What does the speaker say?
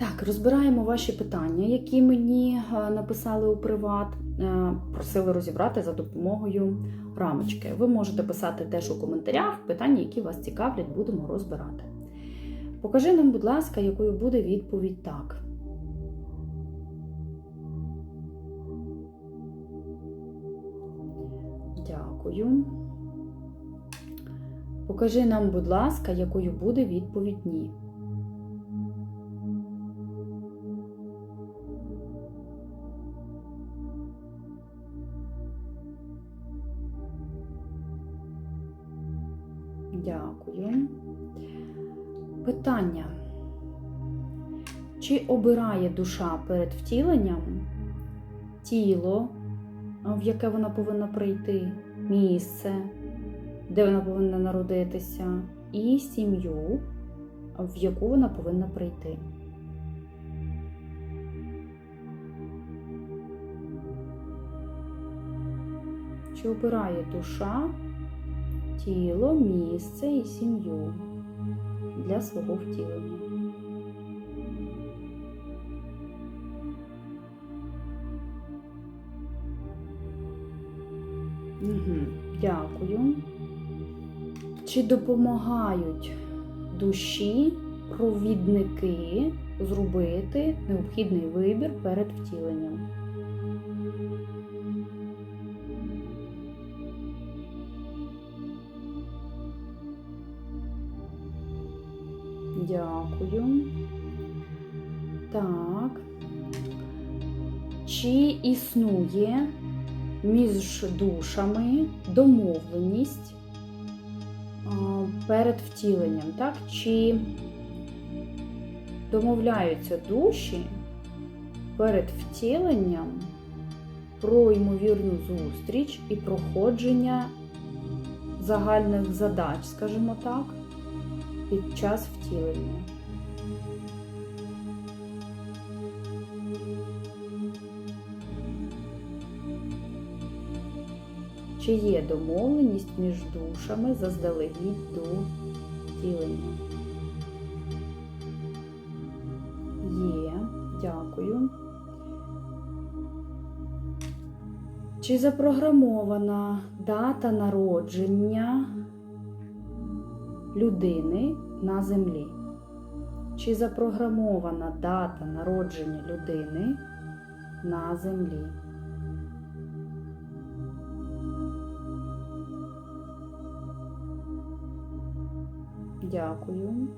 Так, розбираємо ваші питання, які мені е, написали у приват. Е, Просили розібрати за допомогою рамочки. Ви можете писати теж у коментарях питання, які вас цікавлять, будемо розбирати. Покажи нам, будь ласка, якою буде відповідь так. Дякую. Покажи нам, будь ласка, якою буде відповідь ні. Дякую. Питання. Чи обирає душа перед втіленням тіло, в яке вона повинна прийти, місце, де вона повинна народитися, і сім'ю, в яку вона повинна прийти? Чи обирає душа тіло, місце і сім'ю для свого втілення? Угу, дякую. Чи допомагають душі провідники зробити необхідний вибір перед втіленням? Дякую. Так. Чи існує між душами домовленість перед втіленням, так? Чи домовляються душі перед втіленням про ймовірну зустріч і проходження загальних задач, скажімо так, під час втілення? Чи є домовленість між душами заздалегідь до втілення? Є, дякую. Чи запрограмована дата народження людини на землі? Чи запрограмована дата народження людини на землі? Дякую.